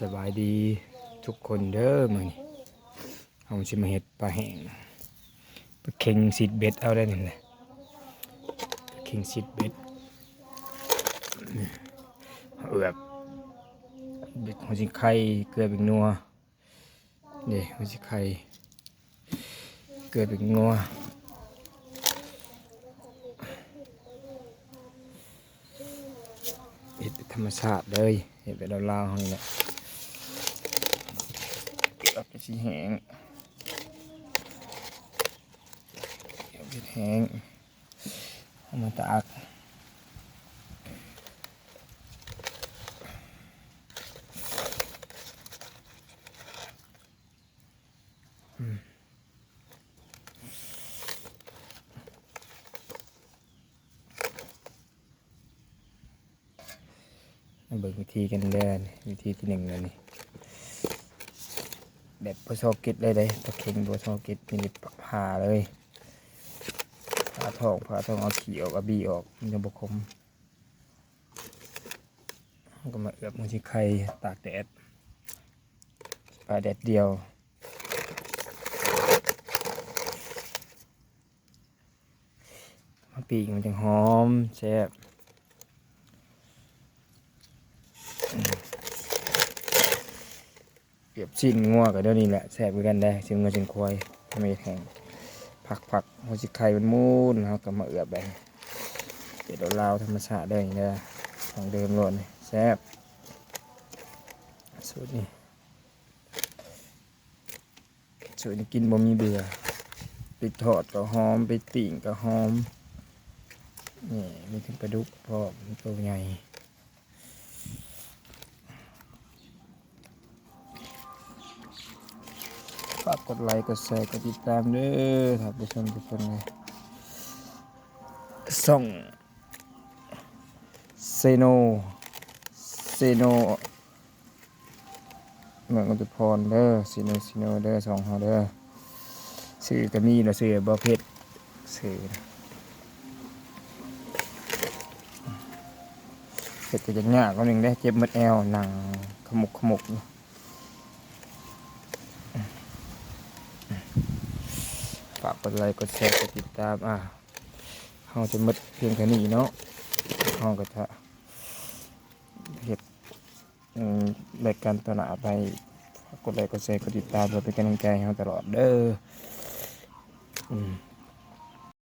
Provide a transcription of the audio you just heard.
สบายดีทุกคนเด้อมื้อนี้เอาสิมาเฮ็ดปลาแห้งปลาเค็งซีดเบ็ดเอาได้นี่แหละปลาเค็งซีดเบ็ดเอาแบบเบ็ดหัวสิไข่เกลือเป็นนัวนี่หัวสิไข่เกลือเป็นนัวเฮ็ดธรรมชาติเลยเฮ็ดแบบลาวๆเฮานี่แหละ สีแห้งเดี๋ยวเป็นแห้งเอามาตากอืมเบิกวิธีกันเด้อนี่วิธีที่หนึ่งเลยนี่ แบบพอชอกิดเลยเลยตะเข็งตัวชอกิดมีผ่าเลยผ่าทองผ่าทองเอาขี้ออกเอาบีออกมันจะบกคมก็มาเอือบมือที่ไข่ตากแดดปลาแดดเดียวมาปีกมันจะหอมแซ่บ เปรียบชิ้นงัวกับเดี๋ยวนี้แหละแซ่บกันได้ชิ้นงัวชิ้นควายทำไมแห้งผักผักหัวชิไข่มันมูนเขาก็มาเอือบไปเดี๋ยวเราวธรรมชาติได้อย่างเงี้ยของเดิมโลดนี่แซ่บสูตรนี้สูตรนี้กินบ่มีเบื่อไปทอดก็หอมไปติ่งก็หอมนี่มีถึงปลาดุกพร้อมตัวใหญ่ ฝากกดไลค์ กดแชร์ กดติดตามเด้อท่านผู้ชมทุกคนเลยส่องเซโนเซโนเมืองอุตุพรเด้อซีโนซีโนเด้อสองเฮาเด้อซื้อก็มีเนาะซื้อบ่เพชรซื้อนะเฮ็ดก็จะยากก็หนึ่งได้เจ็บหมัดแอวหนังขมุกขมุกอยู่ ฝากกดไลค์กดแชร์กดติดตามอะเขาจะมดเพียงแค่นี้เนาะเราก็จะเห็ดรายการตอนหน้าไปกกดไลค์กดแชร์กดติดตามเพื่อเป็นกำลังใจให้เราตลอดเด้ออืม